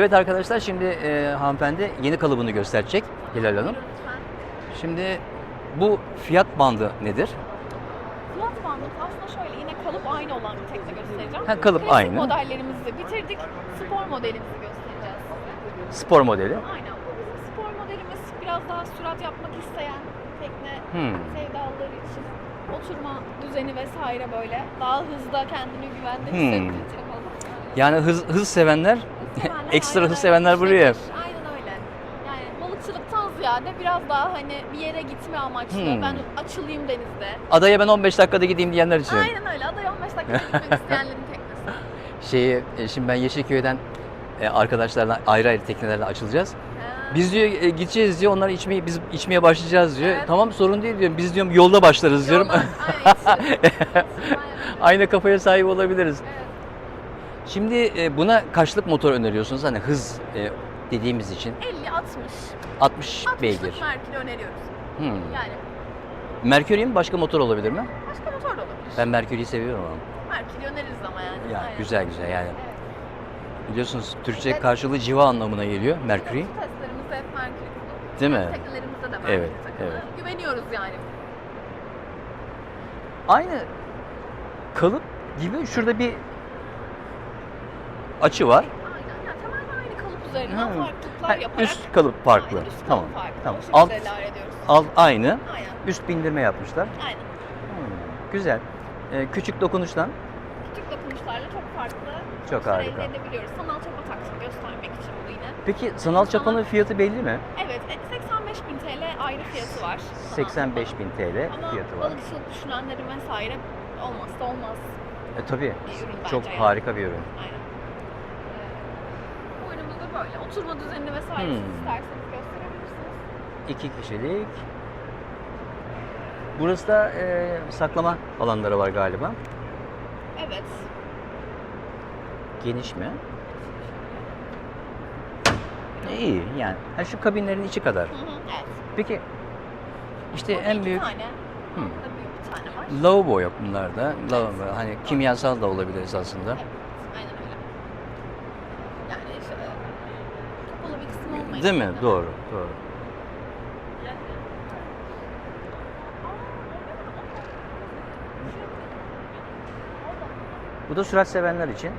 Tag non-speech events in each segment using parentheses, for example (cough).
Evet arkadaşlar şimdi e, hanımefendi yeni kalıbını gösterecek Hilal Hanım. Şimdi bu fiyat bandı nedir? Fiyat bandı aslında şöyle yine kalıp aynı olan bir tekne göstereceğim. Ha, kalıp Klasik aynı. modellerimizi de bitirdik. Spor modelimizi göstereceğiz size. Spor modeli. Aynen. Bu bizim spor modelimiz biraz daha sürat yapmak isteyen tekne Hmm. sevdalıları için oturma düzeni vesaire böyle daha hızlı kendini güvende Hmm. hissettirecek olan. Yani hız, hız Sevenler, ekstra hız sevenler buraya. İşte, Aynen öyle. Yani balıkçılıktan ziyade biraz daha hani bir yere gitme amaçlı. Hmm. Ben açılayım denizde. Adaya ben 15 dakikada gideyim diyenler için. Aynen öyle. Adaya 15 dakika gitmek (laughs) isteyenlerin teknesi. Şeyi, e, şimdi ben Yeşilköy'den e, arkadaşlarla ayrı ayrı teknelerle açılacağız. Ha. Biz diyor e, gideceğiz diyor, onlar içmeye biz içmeye başlayacağız diyor. Evet. Tamam sorun değil diyorum. Biz diyorum yolda başlarız diyorum. Yoldan, (laughs) Aynen. Aynı kafaya sahip olabiliriz. Evet. Şimdi e, buna kaçlık motor öneriyorsunuz? Hani hız e, dediğimiz için 50, 60. 60 beygir. 60'lık Merkür öneriyoruz. Hmm. Yani Mercury mi başka motor olabilir mi? başka motor da olabilir. Ben Mercury'yi seviyorum ama. Merkür öneririz ama yani. Ya Aynen. güzel güzel yani. Evet. Biliyorsunuz Türkçe Evet. karşılığı civa anlamına geliyor Mercury. Bütün testlerimizde hep Merkür kullanıyoruz. Değil mi? Teknelerimizde de Merkür Evet, takılı. evet. Güveniyoruz yani. Aynı kalıp gibi şurada bir açı var. Aynen. Tamamen aynı kalıp üzerinden Ha. farklılıklar Ha, yaparak. üst kalıp farklı. Aynen, üst kalıp tamam. farklı. Tamam. O şekilde Alt ediyoruz. alt aynı. Aynen. Üst bindirme yapmışlar. Aynen. Hmm, güzel. Ee, küçük dokunuştan Küçük dokunuşlarla çok farklı Çok sonuçlar harika. elde edebiliyoruz. Sanal çapa taktik göstermek için bu yine. Peki sanal çapanın fiyatı belli mi? Evet, e, 85 bin TL ayrı fiyatı var. sanal 85 çapanın. bin TL Ama fiyatı var. balıkçılık düşünenlerin vesaire olmazsa olmaz E, tabii. bir ürün Çok yani. harika bir ürün. Aynen. Ee, bu ürünümüz de böyle. Oturma düzenini vesaire Hmm. isterseniz gösterebilirsiniz. İki kişilik. Burası da e, saklama alanları var galiba. Evet. Geniş mi? İyi yani. Ha, şu kabinlerin içi kadar. Hı hı, evet. Peki işte Burada en iki büyük tane. Hı. Burada büyük bir tane var. lavabo yok bunlarda. Lavabo hani kimyasal da olabilir aslında. Evet, aynen öyle. Yani işte kapalı bir kısım olmayacak. Değil mi? Doğru, doğru. Bu da sürat sevenler için.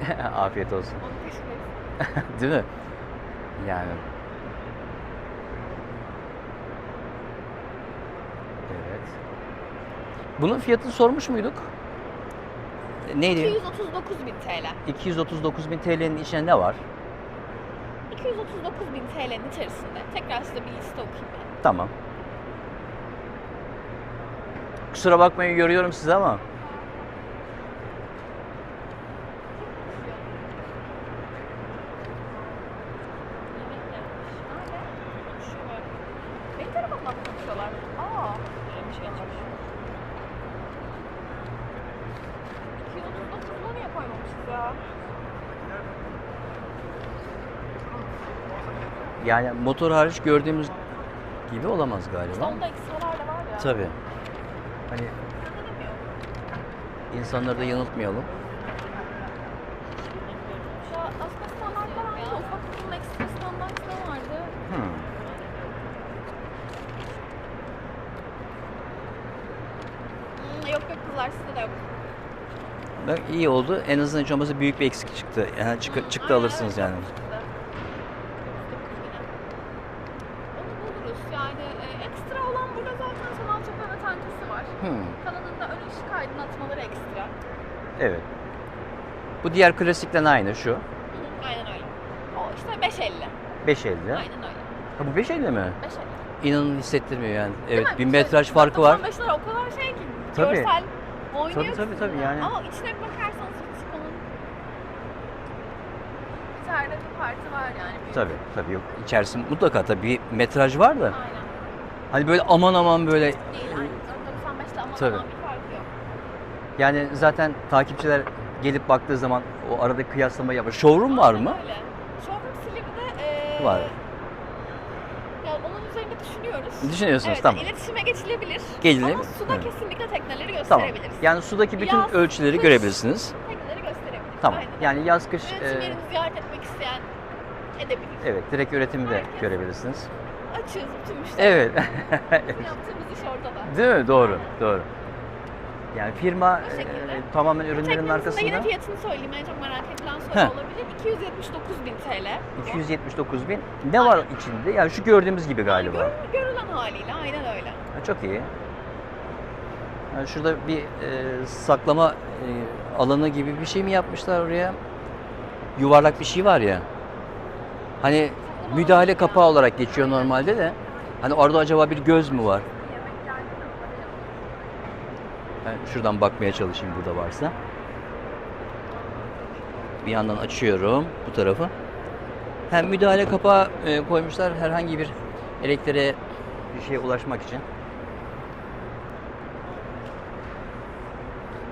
(laughs) Afiyet olsun. (laughs) Değil mi? Yani. Evet. Bunun fiyatını sormuş muyduk? Neydi? 239 bin TL. 239 bin TL'nin içinde ne var? 239 bin TL'nin içerisinde. Tekrar size bir liste okuyayım ben. Tamam. Kusura bakmayın görüyorum sizi ama. Konuşuyorlar. Aa. Böyle bir şey. 239'da niye koymamışız ya? Yani motor hariç gördüğümüz gibi olamaz galiba. onda ekstralar da var ya. Tabii. Hani insanları da yanıltmayalım. Ya aslında standartlar aynı. Ufak bunun ekstra standartları vardı. Hmm. Hmm, yok yok kızlar sizde de yok. Bak iyi oldu. En azından hiç olmazsa büyük bir eksik çıktı. Yani çıktı, Hmm, çıktı alırsınız yani. Yani e, ekstra olan burada zaten sanal ve tankası var. Hmm. Kanadında ön ışık aydınlatmaları ekstra. Evet. Bu diğer klasikten aynı şu. Hı Aynen öyle. O işte 550. 550. Aynen öyle. Ha bu 550 mi? 550. İnanın hissettirmiyor yani. Evet bir metraj farkı var. 95'ler o kadar şey ki. Tabii. Görsel oynuyor Tabii, tabii, tabii, yani. Ama içine bir bakarsanız Fitchcock'un içeride bir parti var yani. büyük. Tabii tabii yok. İçerisi mutlaka tabii bir metraj var da. Aynen. Hani böyle aman aman böyle Değil aynen. 95'te ama Tabii. aman bir farkı yok. yani zaten takipçiler gelip baktığı zaman o arada kıyaslama yapar. Showroom var mı? Öyle. Showroom Silivri'de eee Var. Ya onun üzerinde düşünüyoruz. Düşünüyorsunuz Evet, tamam. iletişime geçilebilir. Geçilebilir. Ama suda Evet. kesinlikle tekneleri Tamam. gösterebiliriz. Yani sudaki bütün Yaz, ölçüleri kış. görebilirsiniz. Tekneleri gösterebiliriz. Tamam. Aynen. Yani yaz kış Üretim e, ziyaret etmek isteyen edebilir. evet direkt üretimi de görebilirsiniz. Açığız bütün müşteriler. (laughs) Evet. Yaptığımız iş ortada. Değil mi? Doğru. Doğru. Yani firma e, tamamen ürünlerin arkasında yine fiyatını söyleyeyim. En çok merak edilen soru Heh. olabilir. 279 bin TL. 279 bin. Ne var içinde? Yani şu gördüğümüz gibi galiba. Yani gör- görülen haliyle aynen öyle. Ha, çok iyi. Yani şurada bir e, saklama e, alanı gibi bir şey mi yapmışlar oraya? Yuvarlak bir şey var ya. Hani müdahale kapağı olarak geçiyor normalde de. Hani orada acaba bir göz mü var? Ben şuradan bakmaya çalışayım burada varsa. Bir yandan açıyorum bu tarafı. Hem müdahale kapağı e, koymuşlar herhangi bir elektriğe bir şeye ulaşmak için.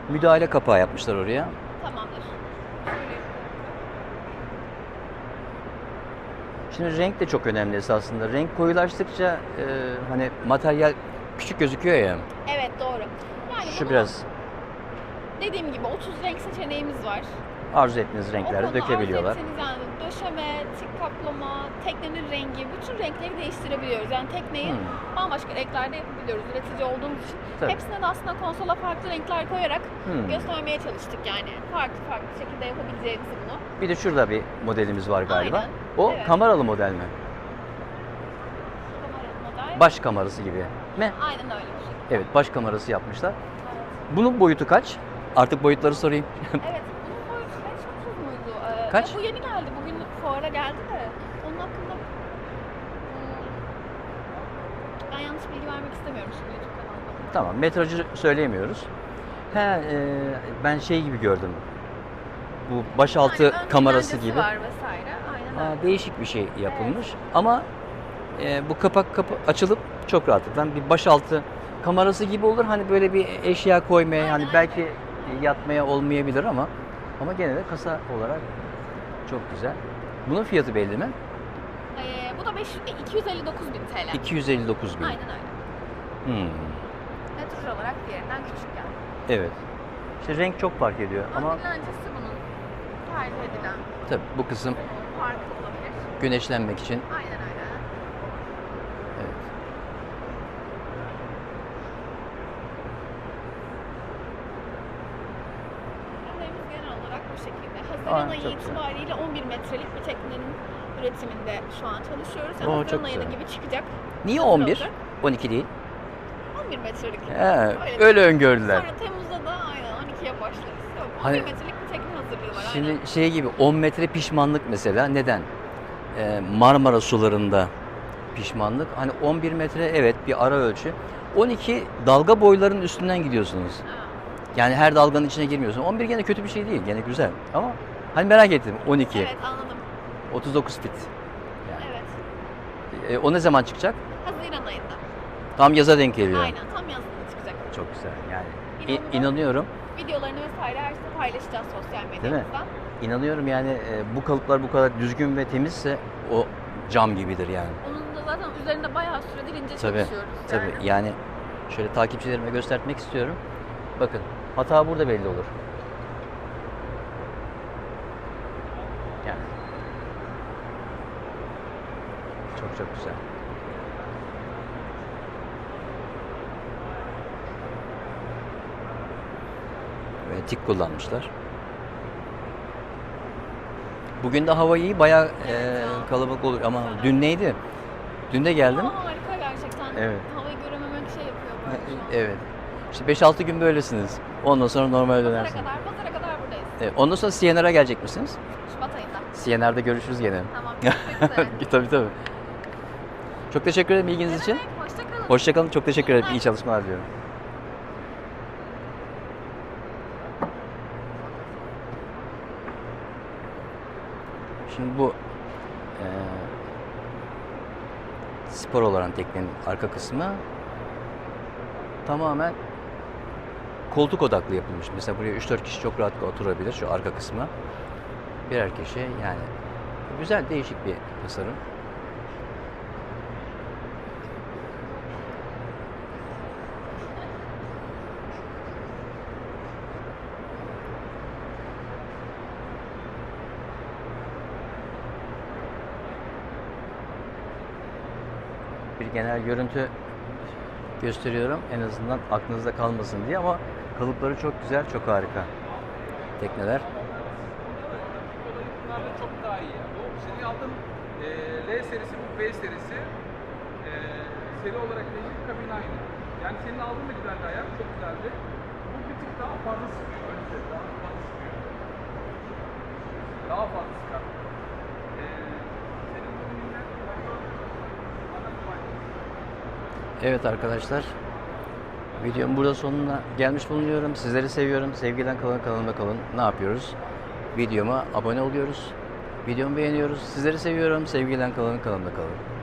Müdahale kapağı yapmışlar oraya. Tamamdır. Şimdi renk de çok önemli esasında. Renk koyulaştıkça e, hani materyal küçük gözüküyor ya. Evet doğru. Yani Şu bunu biraz dediğim gibi 30 renk seçeneğimiz var. arzu ettiğiniz renklerde O konuda dökebiliyorlar. arzu etseniz yani döşeme, tik kaplama, teknenin rengi, bütün renkleri değiştirebiliyoruz. Yani tekneyi Hmm. bambaşka renklerde yapabiliyoruz üretici olduğumuz için. Tabii. Hepsine de aslında konsola farklı renkler koyarak Hmm. göstermeye çalıştık yani. Farklı farklı şekilde yapabileceğimizi bunu. Bir de şurada bir modelimiz var galiba. Aynen. O Evet. kameralı model mi? Kamera model. Baş kamerası gibi mi? Aynen öyle bir şey. Evet, baş kamerası yapmışlar. Bunun boyutu kaç? Artık boyutları sorayım. Evet, bunun boyutu 5.30 muydu? Ee, Kaç? ya bu yeni geldi, bugün fuara geldi de onun hakkında hmm, ben yanlış bilgi vermek istemiyorum şimdi YouTube kanalda. tamam, metrajı söyleyemiyoruz. He, e, ben şey gibi gördüm. Bu başaltı Yani ön kamerası güvencesi gibi. var vesaire. Aynen öyle. değişik bir şey yapılmış. Ama e, bu kapak kapı açılıp çok rahatlıkla bir başaltı kamerası gibi olur. Hani böyle bir eşya koymaya hani belki yatmaya olmayabilir ama ama gene de kasa olarak çok güzel. Bunun fiyatı belli mi? Ee, bu da 5, 259 bin TL. 259 bin. Aynen öyle. Hmm, Metraj olarak diğerinden küçük yani. Evet. İşte renk çok fark ediyor ama Ama dilencesi bunun tercih edilen tabii bu kısım farklı olabilir. güneşlenmek için Aynen öyle. evet. Ürünlerimiz genel olarak bu şekilde. Haziran Aa, ayı çok güzel. itibariyle 11 metrelik bir teknenin üretiminde şu an çalışıyoruz. Yani Oo, Haziran çok güzel. gibi çıkacak. Niye Hazır 11? olacak. 12 değil. 11 metrelik. He, Öyle öyle öngördüler. Sonra Temmuz'da da aynen 12'ye başlarız. Yok, 11 Hani- metrelik bir tekne hazırlığı var. Şimdi aynen. şey gibi 10 metre pişmanlık mesela neden? Ee, Marmara sularında pişmanlık. Hani 11 metre evet bir ara ölçü. 12 dalga boylarının üstünden gidiyorsunuz. Ha, Yani her dalganın içine girmiyorsun. 11 gene kötü bir şey değil. Gene güzel. Ama hani merak ettim 12. Evet anladım. 39 fit. Evet. Ee, o ne zaman çıkacak? Haziran ayında. Tam yaza denk geliyor. Aynen tam yazında çıkacak. Çok güzel. Yani i- inanıyorum. Videolarını vesaire her şeyi paylaşacağız sosyal medyamızdan. İnanıyorum yani e, bu kalıplar bu kadar düzgün ve temizse o cam gibidir yani. Onun da zaten üzerinde bayağı süredir ince Tabii, çalışıyoruz. Tabii yani. yani şöyle takipçilerime göstermek istiyorum. Bakın hata burada belli olur. Çok güzel. Ve tik kullanmışlar. Bugün de hava iyi, bayağı e, kalabalık olur ama dün neydi? Dün de geldim. Ama harika gerçekten. Evet. Havayı görememek şey yapıyor böyle. Evet. İşte 5-6 gün böylesiniz. Ondan sonra normal Pazara dönersiniz. kadar, pazara kadar buradayız. Evet, ondan sonra CNR'a gelecek misiniz? Şubat ayında. CNR'da görüşürüz gene. Tamam. Görüşmek üzere. (laughs) tabii tabii. Çok teşekkür ederim ilginiz için. Hoşçakalın. Hoşçakalın. Çok teşekkür ederim. İyi çalışmalar diliyorum. Şimdi bu eee, spor olan teknenin arka kısmı tamamen koltuk odaklı yapılmış. Mesela buraya 3-4 kişi çok rahat oturabilir şu arka kısmı. Birer kişi yani güzel değişik bir tasarım. Genel görüntü gösteriyorum. En azından aklınızda kalmasın diye ama kalıpları çok güzel, çok harika. Tekneler. Bunlar çok daha iyi. Bu senin aldığın e, L serisi, bu B serisi. E, seri olarak değişik, kabin aynı. Yani senin aldığın da güzeldi ayar, çok güzeldi. Bu bir tık daha fazla sıkıyor. Söyleyeyim, daha fazla sıkıyor. Daha fazla sıkar. E, senin bu ürünler Evet arkadaşlar. Videomun burada sonuna gelmiş bulunuyorum. Sizleri seviyorum. Sevgiden kalın, kanalımda kalın. Ne yapıyoruz? Videoma abone oluyoruz. Videomu beğeniyoruz. Sizleri seviyorum. Sevgiden kalın, kanalımda kalın.